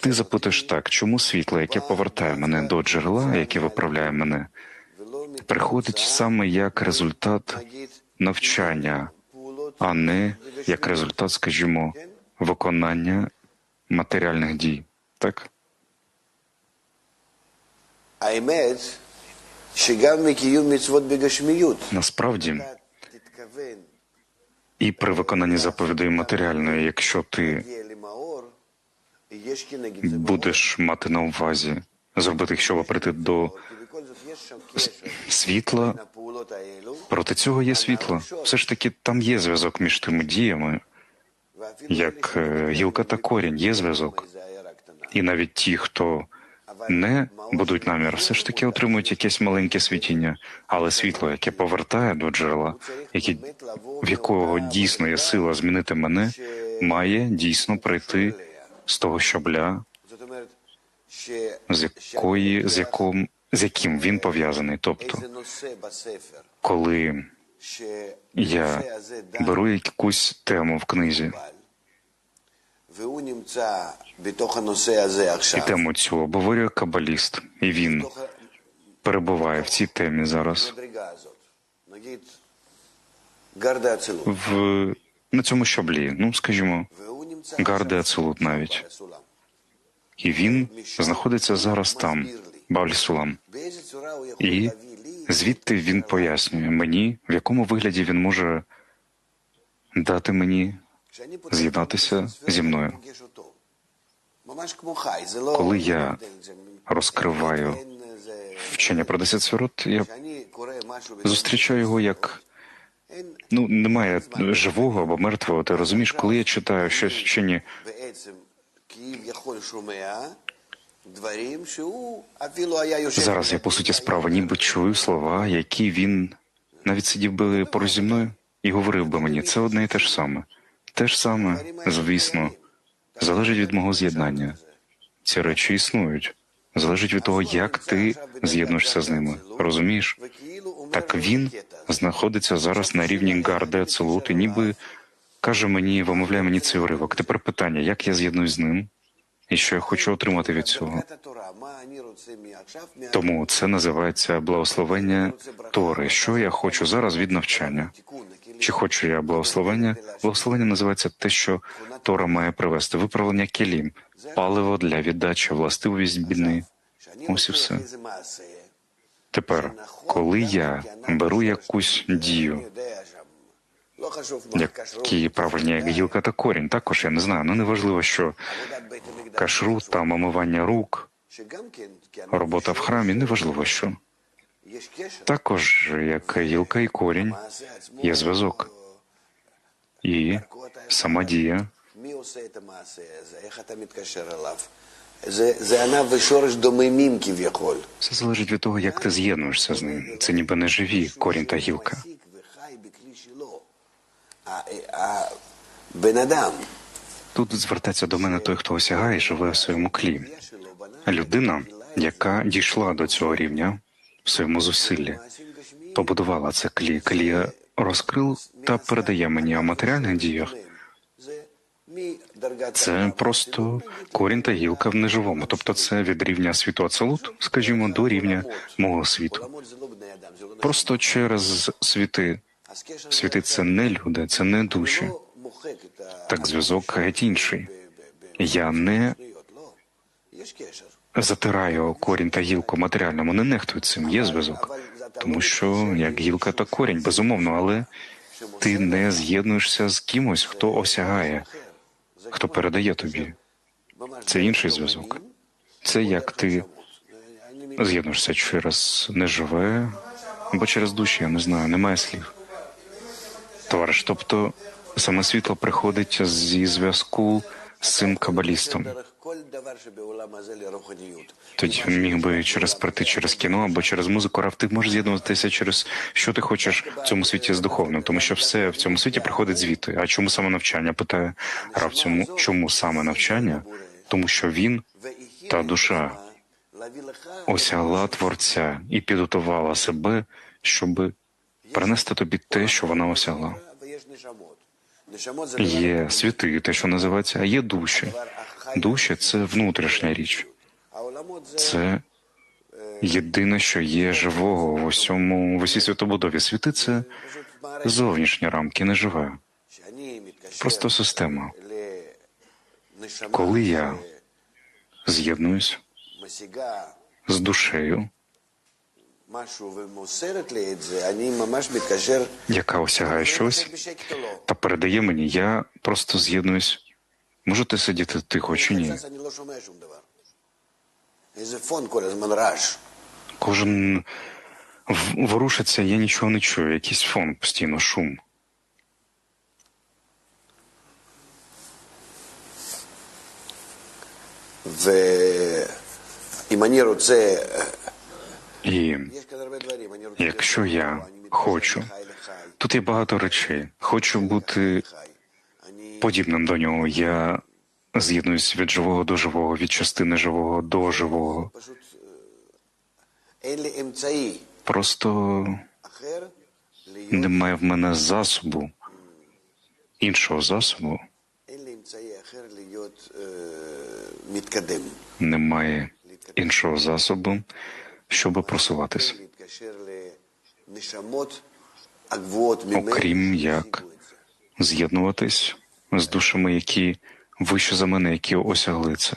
Ти запитаєш так, чому світло, яке повертає мене до джерела, яке виправляє мене, приходить саме як результат навчання, а не як результат, скажімо, виконання матеріальних дій, так? Насправді і при виконанні заповідей матеріальної, якщо ти будеш мати на увазі зробити, щоб прийти до світла. Проти цього є світло. Все ж таки, там є зв'язок між тими діями, як е, гілка та корінь, є зв'язок. І навіть ті, хто не будуть намір, все ж таки отримують якесь маленьке світіння, але світло, яке повертає до джерела, яке, в якого дійсно є сила змінити мене, має дійсно прийти з того щобля, з якої з яком з яким він пов'язаний. Тобто, коли я беру якусь тему в книзі і тему цю обговорює кабаліст, і він перебуває в цій темі зараз. В на цьому щоблі, ну скажімо. Гарди Ацелут навіть і він знаходиться зараз там, Бальсулам. І звідти він пояснює мені, в якому вигляді він може дати мені з'єднатися зі мною. Коли я розкриваю вчення про десять сирот, я зустрічаю його як ну немає живого або мертвого. Ти розумієш, коли я читаю щось чи ні. зараз я по суті справа, ніби чую слова, які він навіть сидів би поруч зі мною і говорив би мені, це одне і те ж саме. Те ж саме, звісно, залежить від мого з'єднання. Ці речі існують, залежить від того, як ти з'єднуєшся з ними. Розумієш? так він знаходиться зараз на рівні Гарди Ацелути, ніби каже мені, вимовляє мені цей уривок. Тепер питання: як я з'єднуюсь з ним, і що я хочу отримати від цього? Тому це називається благословення Тори. Що я хочу зараз від навчання? Чи хочу я благословення? Благословення називається те, що Тора має привести виправлення келім, паливо для віддачі, властивість бідни. Ось і все. Тепер, коли я беру якусь дію, які правильні як гілка та корінь, також я не знаю. Ну неважливо, що кашру, там омивання рук, робота в храмі, неважливо що. Також, як гілка і корінь, є зв'язок і сама дія. מי עושה את המעשה הזה, איך אתה מתקשר אליו. זה, זה ענב ושורש דוממים כביכול. все залежить від того, як ти з'єднуєшся з ним. Це ніби не живі корінь та гілка. מעסיק וחי בכלי שלו. ה- ה- הבן אדם, Тут звертається до мене той, хто осягає і живе в своєму клі. הבעיה שלו בנה Людина, яка дійшла до цього рівня в своєму зусиллі, מעשים גשמיים, побудувала це клі. Клі розкрив та передає мені о матеріальних діях. Це просто корінь та гілка в неживому, тобто це від рівня світу Ацелут, скажімо, до рівня мого світу. Просто через світи. Світи це не люди, це не душі. Так зв'язок геть інший. Я не затираю корінь та гілку матеріальному, не нехтую цим. Є зв'язок, тому що як гілка та корінь, безумовно, але ти не з'єднуєшся з кимось, хто осягає хто передає тобі. Це інший зв'язок. Це як ти з'єднуєшся через неживе або через душі, я не знаю, немає слів. Товариш, тобто саме світло приходить зі зв'язку з цим кабалістом. Тоді міг би через прийти через кіно або через музику, рав ти можеш з'єднуватися через що ти хочеш в цьому світі з духовним, тому що все в цьому світі приходить звідти. А чому саме навчання? Питає рав цьому, чому саме навчання? Тому що він та душа осягла творця і підготувала себе, щоб принести тобі те, що вона осягла. Є світи, те, що називається, а є душі. Душі це внутрішня річ, це єдине, що є живого в усьому в усій світобудові. Світи це зовнішні рамки, не живе. Просто система. Коли я з'єднуюсь з душею, яка осягає щось та передає мені, я просто з'єднуюсь Можете сидіти тихо чи ні? Кожен ворушиться, я нічого не чую. Якийсь фон постійно, шум. І якщо я хочу, тут є багато речей. Хочу бути подібним до нього. Я з'єднуюсь від живого до живого, від частини живого до живого. Просто немає в мене засобу, іншого засобу. Немає іншого засобу, щоб просуватись. Окрім як з'єднуватись з душами, які вище за мене, які осягли це.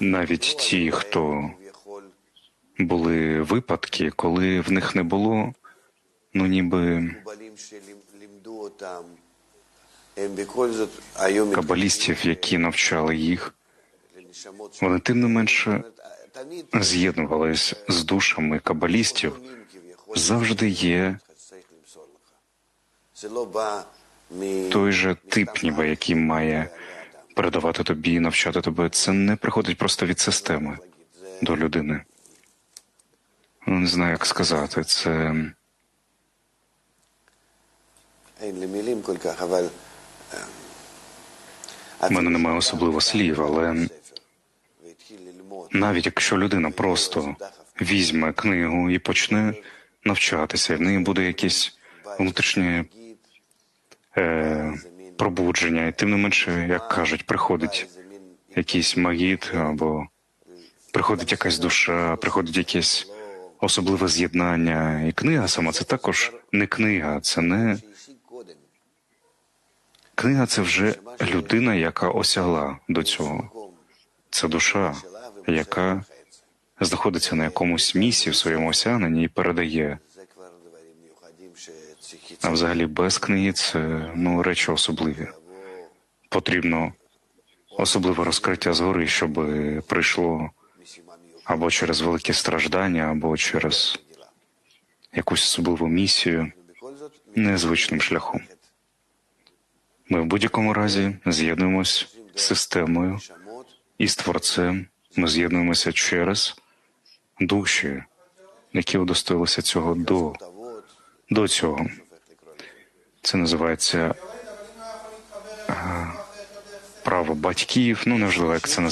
Навіть ті, хто були випадки, коли в них не було, ну ніби кабалістів, які навчали їх, вони тим не менше з'єднувались з душами кабалістів, завжди є той же тип, ніби який має передавати тобі, навчати тебе. Це не приходить просто від системи до людини. Ну, не знаю, як сказати. Це У мене немає особливо слів, але навіть якщо людина просто візьме книгу і почне навчатися, в неї буде якесь внутрішнє е, пробудження, і тим не менше, як кажуть, приходить якийсь магіт або приходить якась душа, приходить якесь особливе з'єднання, і книга сама це також не книга, це не. Книга це вже людина, яка осягла до цього. Це душа, яка знаходиться на якомусь місці в своєму осягненні і передає. А взагалі без книги це ну речі особливі. Потрібно особливе розкриття згори, щоб прийшло або через великі страждання, або через якусь особливу місію незвичним шляхом. Ми в будь-якому разі з'єднуємось з системою і з творцем. Ми з'єднуємося через душі, які удостоїлися цього до, до цього. Це називається е, право батьків. Ну неважливо, як це називається.